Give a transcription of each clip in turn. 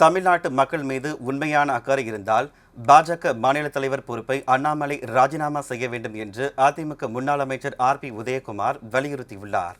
தமிழ்நாட்டு மக்கள் மீது உண்மையான அக்கறை இருந்தால் பாஜக மாநில தலைவர் பொறுப்பை அண்ணாமலை ராஜினாமா செய்ய வேண்டும் என்று அதிமுக முன்னாள் அமைச்சர் ஆர் பி உதயகுமார் வலியுறுத்தியுள்ளார்.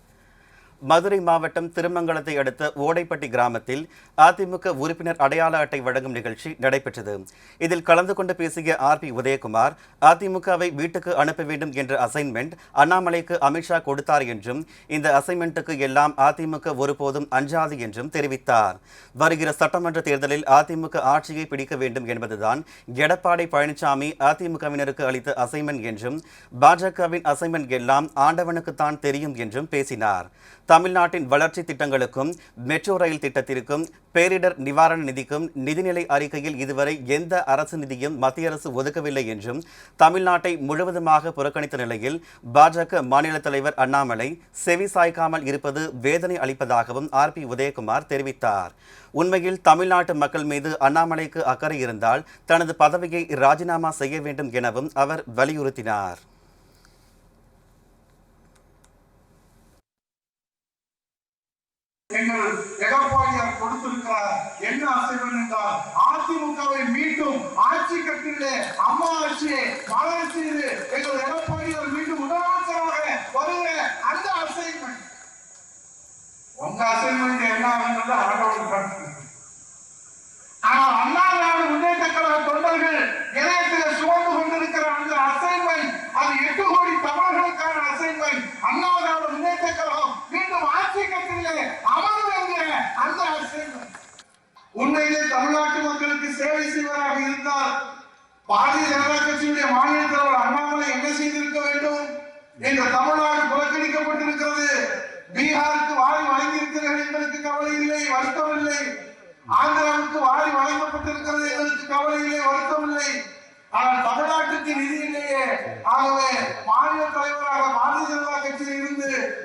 மதுரை மாவட்டம் திருமங்கலத்தை அடுத்த ஓடைப்பட்டி கிராமத்தில் அதிமுக உறுப்பினர் அடையாள அட்டை வழங்கும் நிகழ்ச்சி நடைபெற்றது. இதில் கலந்து கொண்டு பேசிய ஆர் பி உதயகுமார் அதிமுகவை வீட்டுக்கு அனுப்ப வேண்டும் என்ற அசைன்மெண்ட் அண்ணாமலைக்கு அமித்ஷா கொடுத்தார் என்றும் இந்த அசைன்மெண்ட்டுக்கு எல்லாம் அதிமுக ஒருபோதும் அஞ்சாது என்றும் தெரிவித்தார். வருகிற சட்டமன்ற தேர்தலில் அதிமுக ஆட்சியை பிடிக்க வேண்டும் என்பதுதான் எடப்பாடி பழனிசாமி அதிமுகவினருக்கு அளித்த அசைன்மெண்ட் என்றும் பாஜகவின் அசைன்மெண்ட் எல்லாம் ஆண்டவனுக்குத்தான் தெரியும் என்றும் பேசினார். தமிழ்நாட்டின் வளர்ச்சி திட்டங்களுக்கும் மெட்ரோ ரயில் திட்டத்திற்கும் பேரிடர் நிவாரண நிதிக்கும் நிதிநிலை அறிக்கையில் இதுவரை எந்த அரசு நிதியும் மத்திய அரசு ஒதுக்கவில்லை என்றும் தமிழ்நாட்டை முழுவதுமாக புறக்கணித்த நிலையில் பாஜக மாநில தலைவர் அண்ணாமலை செவி சாய்க்காமல் இருப்பது வேதனை அளிப்பதாகவும் ஆர் பி உதயகுமார் தெரிவித்தார். உண்மையில் தமிழ்நாட்டு மக்கள் மீது அண்ணாமலைக்கு அக்கறை இருந்தால் தனது பதவியை ராஜினாமா செய்ய வேண்டும் எனவும் அவர் வலியுறுத்தினார் எங்கள் எடப்பாடியார் கொடுத்திருக்கிறார். என்ன அசைவன் என்றால் அதிமுகவை மீண்டும் ஆட்சி கட்டிலே அம்மா ஆட்சியை மலர் செய்து எங்கள் எடப்பாடியார் மீண்டும் முதலமைச்சராக வருகிற அந்த அசைன்மெண்ட் உங்க அசைன்மெண்ட் என்ன ஆகுன்றது ஆண்டவனுக்கு உண்மையிலே தமிழ்நாட்டு மக்களுக்கு சேவை செய்வராக இருந்தால் பாரதிய ஜனதா கட்சியுடைய மாநில தலைவர் அண்ணாமலை என்ன செய்திருக்க வேண்டும் இந்த தமிழ்நாடு புறக்கணிக்கப்பட்டிருக்கிறது. பீகாருக்கு வாரி வழங்கியிருக்கிறார்கள் எங்களுக்கு கவலை இல்லை வருத்தம் இல்லை. ஆந்திராவுக்கு வாரி வழங்கப்பட்டிருக்கிறது எங்களுக்கு கவலை இல்லை வருத்தம் இல்லை. ஆனால் தமிழ்நாட்டுக்கு நிதி இல்லையே. ஆகவே மாநில தலைவராக பாரதிய ஜனதா கட்சியில் இருந்து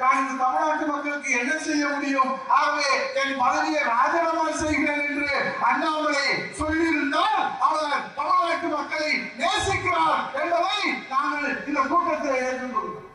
நான் இந்த தமிழ்நாட்டு மக்களுக்கு என்ன செய்ய முடியும்? ஆகவே என் பதவியை ராஜினாமா செய்கிறேன் என்று அண்ணாமலை சொல்லியிருந்தால் அவர் தமிழ்நாட்டு மக்களை நேசிக்கிறார் என்பதை நாங்கள் இந்த கூட்டத்தில் ஏற்றுக்கொள்கிறோம்.